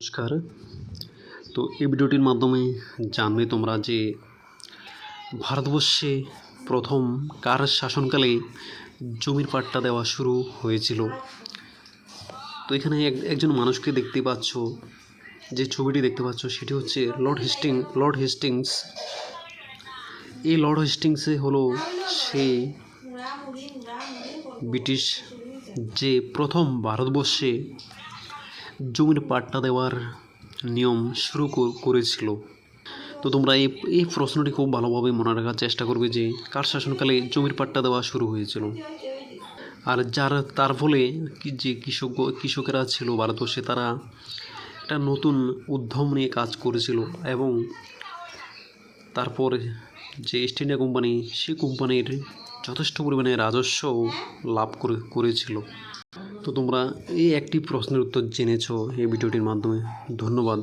নমস্কার। তো এই ভিডিওটির মাধ্যমে জানবে তোমরা যে ভারতবর্ষে প্রথম কার শাসনকালে জমির পাট্টা দেওয়া শুরু হয়েছিল? তো এখানে এক, একজন মানুষকে দেখতে পাচ্ছ, যে ছবিটি দেখতে পাচ্ছ সেটি হচ্ছে লর্ড হেস্টিং, লর্ড হেস্টিংস। এই লর্ড হেস্টিংসে হলো সেই ব্রিটিশ যে প্রথম ভারতবর্ষে জমির পাট্টা দেওয়ার নিয়ম শুরু করেছিল। তো তোমরা এই এই প্রশ্নটি খুব ভালোভাবে মনে রাখার চেষ্টা করবে যে, কার শাসনকালে জমির পাট্টা দেওয়া শুরু হয়েছিল? আর যার, তার ফলে যে কৃষক, কৃষকেরা ছিল ভারতবর্ষে, তারা একটা নতুন উদ্যম নিয়ে কাজ করেছিল এবং তারপর যে ইস্ট ইন্ডিয়া কোম্পানি সেই কোম্পানির যথেষ্ট পরিমাণে রাজস্ব লাভ করে, করেছিল। তো তোমরা এই একটি প্রশ্নের উত্তর জেনেছো এই ভিডিওটির মাধ্যমে। ধন্যবাদ।